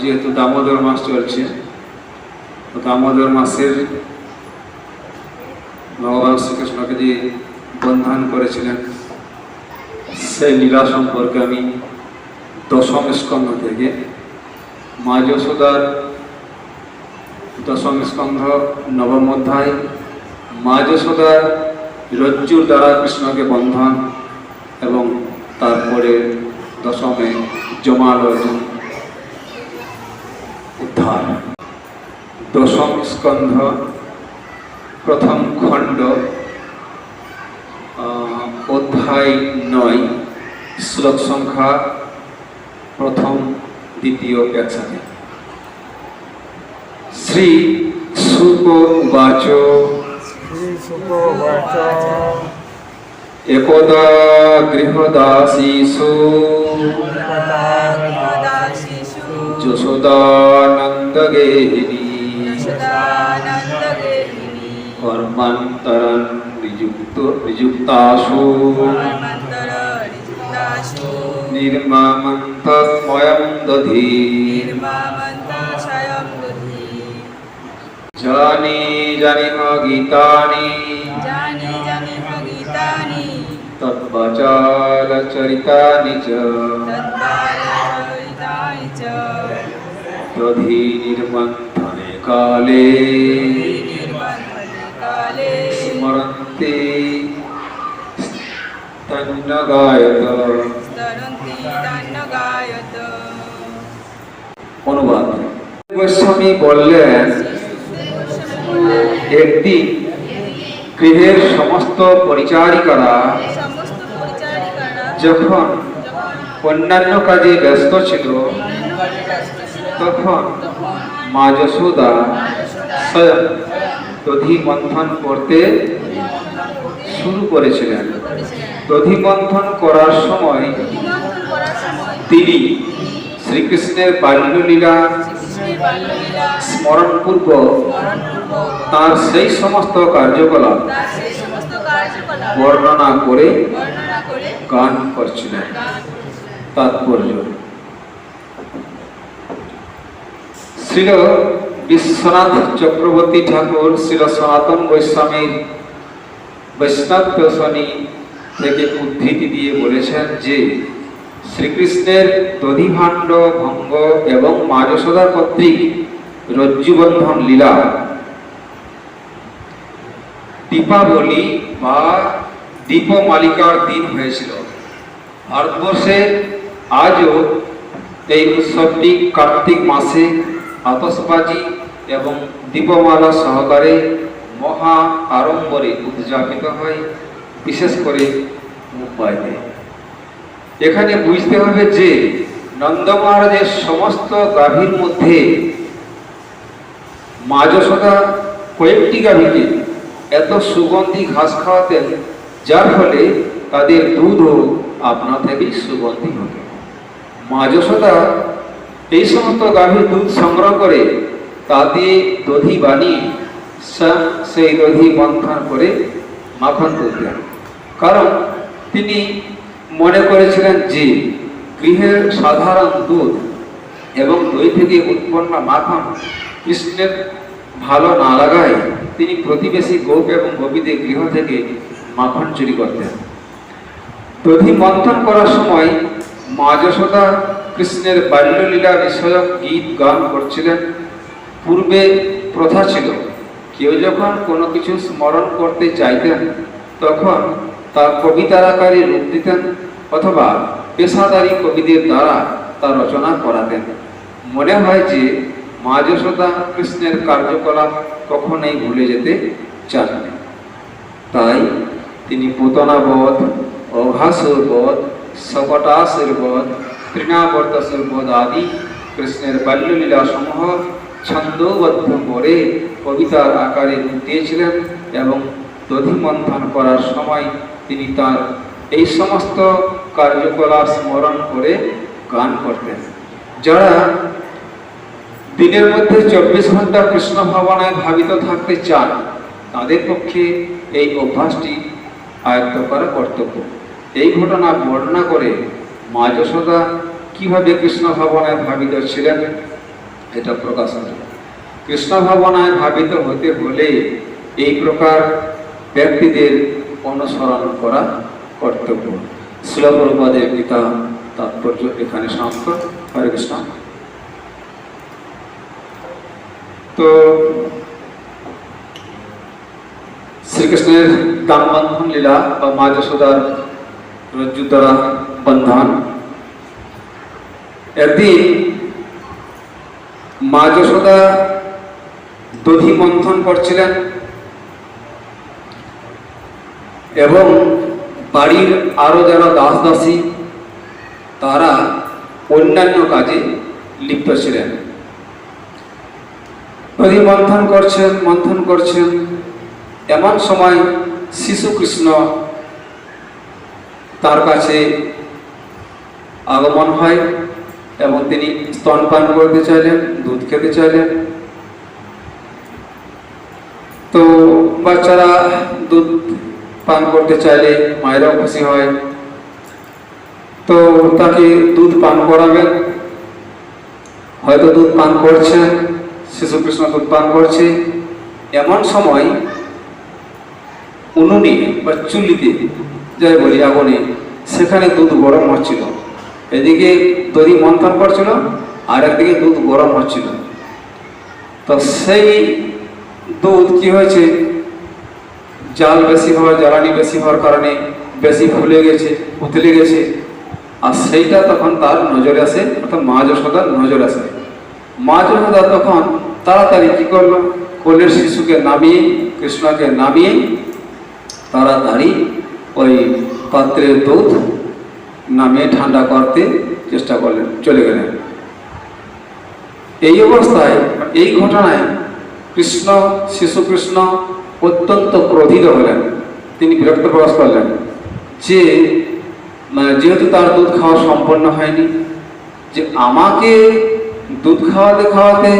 যেহেতু দামোদর মাস চলছে, তো দামোদর মাসের ভগবান শ্রীকৃষ্ণকে যে বন্ধন করেছিলেন, সেই লীলা সম্পর্কে আমি দশম স্কন্ধ থেকে মা যশোদার দশম স্কন্ধ, নবম অধ্যায় মা যশোদার রজ্জুর দ্বারা কৃষ্ণকে বন্ধন এবং তারপরে দশমে জমালয় উদ্ধার দশম স্কন্ধ প্রথম খণ্ড অধ্যায় নয় শ্লোক সংখ্যা প্রথম দ্বিতীয় একসাথে শ্রী সুক বাচ একদা গৃহদাসীষু। যশোদানন্দগেহিনী। কর্মান্তরন নিযুক্ত নিযুক্তাসু। দধি নির্মামন্ত স্বয়ং বুদ্ধি জানি জানি গীতানি তদ্বারিতানি চ। দধি নির্মন্থনে কালে। গায়ত অনুবাদ গোস্বামী বললেন একদিন গৃহের সমস্ত পরিচারিকারা যখন অন্যান্য কাজে ব্যস্ত ছিল তখন তখন মা যশোদা স্বয়ং দধি মন্থন করতে শুরু করেছিলেন। দধি করার সময় তিনি শ্রীকৃষ্ণের বাল্যলীলা স্মরণপূর্বক কার্যকলাপ তার সেই সমস্ত কার্যকলাপ বর্ণনা করে গান করছিলেন। তাৎপর্য। শ্রীল বিশ্বনাথ চক্রবর্তী ঠাকুর শ্রীল সনাতন গোস্বামীর বৈষ্ণব দর্শনী থেকে উদ্ধৃতি দিয়ে বলেছেন যে, শ্রীকৃষ্ণের দধিভাণ্ড, ভঙ্গ এবং মা যশোদা কর্তৃক রজ্জুবন্ধন লীলা। দীপাবলি বা দীপমালিকার দিন হয়েছিল। ভারতবর্ষে আজও এই উৎসবটি কার্তিক মাসে আতসবাজি এবং দীপমালা সহকারে মহা আড়ম্বরে উদযাপিত হয়। বিশেষ করে মুম্বাইতে এখানে বুঝতে হবে যে নন্দ মহারাজের সমস্ত গাভীর মধ্যে মা যশোদা কয়েকটি গাভীকে এত সুগন্ধি ঘাস খাওয়াতেন, যার ফলে তাদের দুধও আপনা থেকেই সুগন্ধি হবে। মা যশোদা এই সমস্ত গাভীর দুধ সংগ্রহ করে তা দিয়ে দধি বানিয়ে সেই দধি মন্থন করে মাখন দুধ তুলতেন কারণ তিনি মনে করেছিলেন যে গৃহের সাধারণ দুধ এবং দই থেকে উৎপন্ন মাখন কৃষ্ণের ভালো না লাগায় তিনি প্রতিবেশী গোপ এবং গোপীদের গৃহ থেকে মাখন চুরি করতেন। দধি মন্থন করার সময় মা যশোদা কৃষ্ণের বাল্যলীলা বিষয়ক গীত গান করছিলেন। পূর্বে প্রথা ছিল, কেউ যখন কোনো কিছু স্মরণ করতে চাইতেন, তখন তার কবিতার আকারে রূপ দিতেন অথবা পেশাদারী কবিদের দ্বারা তা রচনা করাতেন। মনে হয় যে মা যশোদা কৃষ্ণের কার্যকলাপ কখনোই ভুলে যেতে চাননি। তাই তিনি পুতনাবোধ অঘাসুর বোধ সকটাসুর বোধ তৃণাবর্তসুর বোধ আদি কৃষ্ণের বাল্যলীলা সমূহ ছন্দবদ্ধ করে কবিতার আকারে দিয়েছিলেন এবং দধিমন্থন করার সময় তিনি তার এই সমস্ত কার্যকলাপ স্মরণ করে গান করতেন। যারা দিনের মধ্যে চব্বিশ ঘণ্টা কৃষ্ণ ভাবনায় ভাবিত থাকতে চান, তাদের পক্ষে এই অভ্যাসটি আয়ত্ত করা কর্তব্য। এই ঘটনা বর্ণনা করে মা যশোদা কীভাবে কৃষ্ণ ভাবনায় ভাবিত ছিলেন, এটা প্রকাশ করে কৃষ্ণ ভাবনায় ভাবিত হতে হলে এই প্রকার ব্যক্তিদের অনুসরণ করা কর্তব্য। শিলপ্রপাদের গীতা তাৎপর্য এখানে সমাপ্ত। হরে কৃষ্ণ। তো শ্রীকৃষ্ণের দাম বন্ধন লীলা বা মা যশোদার রজ্জু দ্বারা বন্ধন। একদিন মা যশোদা দধি মন্থন করছিলেন। এবং বাড়ির আরও যারা দাস দাসী তারা অন্যান্য কাজে লিপ্ত ছিলেন। দধি মন্থন করছেন মন্থন করছেন। এমন সময় শিশু কৃষ্ণ তার কাছে আগমন হয় এবং তিনি স্তনপান করতে চাইলেন, দুধ খেতে চাইলেন। তো বাচ্চারা দুধ পান করতে চাইলে মায়েরাও খুশি হয়। তো তাকে দুধ পান করাবেন হয়তো দুধ পান করছে শিশু কৃষ্ণ দুধ পান করছে। এমন সময় উনুনে বা চুল্লিতে যাই বলি আগুনে, সেখানে দুধ গরম হচ্ছিল। এদিকে দধি মন্থন করছিল, আর একদিকে দুধ গরম হচ্ছিল। তো সেই দুধ কি হয়েছে? জাল বেশি হওয়া জ্বালানি বেশি হওয়ার কারণে বেশি ফুলে গেছে উতলে গেছে। আর সেইটা তখন তার নজরে আসে, অর্থাৎ মা যশোদার নজরে আসে। মা যশোদা তখন তাড়াতাড়ি কি করল? কোলের শিশুকে নামিয়ে, কৃষ্ণকে নামিয়ে তাড়াতাড়ি ওই পাত্রের দুধ নামিয়ে ঠান্ডা করতে চেষ্টা করলেন, চলে গেলেন। এই অবস্থায়, এই ঘটনায় কৃষ্ণ, শিশু কৃষ্ণ অত্যন্ত ক্রোধিত হলেন। তিনি বিরক্ত প্রকাশ করলেন। যে যেহেতু তার দুধ খাওয়া সম্পন্ন হয়নি, যে আমাকে দুধ খাওয়াতে খাওয়াতে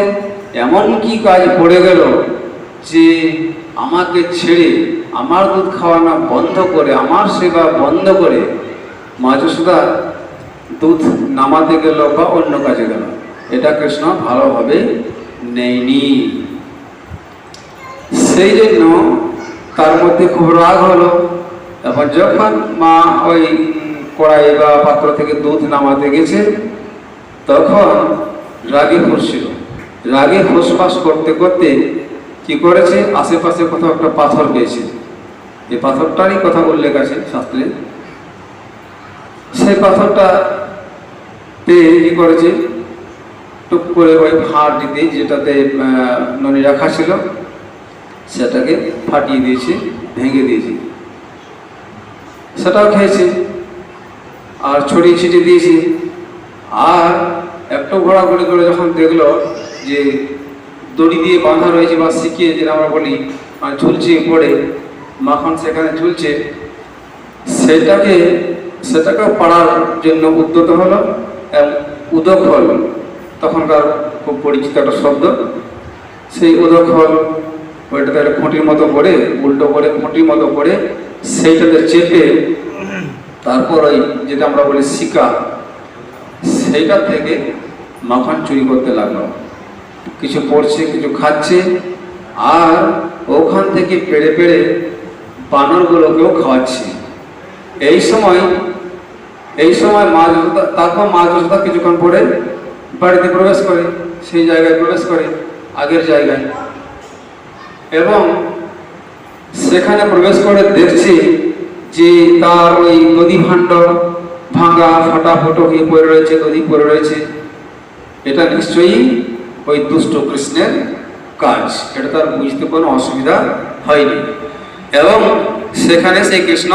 এমন কি কাজ পড়ে গেল যে আমাকে ছেড়ে আমার দুধ খাওয়ানো বন্ধ করে, আমার সেবা বন্ধ করে মা যশোদা দুধ নামাতে গেল বা অন্য কাজে গেল? এটা কৃষ্ণ ভালোভাবে নেয়নি। সেই জন্য তার মধ্যে খুব রাগ হলো। এবং যখন মা ওই কড়াই বা পাত্র থেকে দুধ নামাতে গেছে তখন রাগে ফুসছিল রাগে ফুসফাস করতে করতে কি করেছে? আশেপাশে কোথাও একটা পাথর পেয়েছে। যে পাথরটারই কথা উল্লেখ আছে শাস্ত্রে। সেই পাথরটা পেয়ে কি করেছে? টুক করে ওই ভাঁড়টিতে যেটাতে আহ, ননি রাখা ছিল সেটাকে ফাটিয়ে দিয়েছে, ভেঙে দিয়েছে। সেটাও খেয়েছে, আর ছড়িয়ে ছিটিয়ে দিয়েছে। আর একটু ঘোরাঘুরি করে যখন দেখল যে দড়ি দিয়ে বাঁধা রয়েছে বা শিখিয়ে যেটা আমরা বলি আর ঝুলছে পড়ে মাখন সেখানে ঝুলছে, সেটাকে সেটাকে পাড়ার জন্য উদ্যত হলো এবং উদক হল। তখনকার খুব পরিচিত একটা শব্দ। সেই উদক হল ওইটাতে খুঁটির মতো করে, উল্টো করে খুঁটির মতো করে সেইটাতে চেপে তারপর ওই যেটা আমরা বলি শিকা, সেইটা থেকে মাখন চুরি করতে লাগল। কিছু পড়ছে, কিছু খাচ্ছে, আর ওখান থেকে পেড়ে পেড়ে বানরগুলোকেও খাওয়াচ্ছে। এই সময় এই সময় মা যশোদা, তারপর মা যশোদা কিছুক্ষণ পরে বাড়িতে প্রবেশ করে, সেই জায়গায় প্রবেশ করে, আগের জায়গায়। এবং সেখানে প্রবেশ করে দেখছি যে তার ওই নদী ভাণ্ড ভাঙা ফাটা ফুটো হয়ে পড়ে রয়েছে, নদী পড়ে রয়েছে। এটা নিশ্চয়ই ওই দুষ্ট কৃষ্ণের কাজ। এটা তার বুঝতে কোনো অসুবিধা হয়নি। এবং সেখানে সেই কৃষ্ণ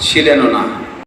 ছিলেনও না।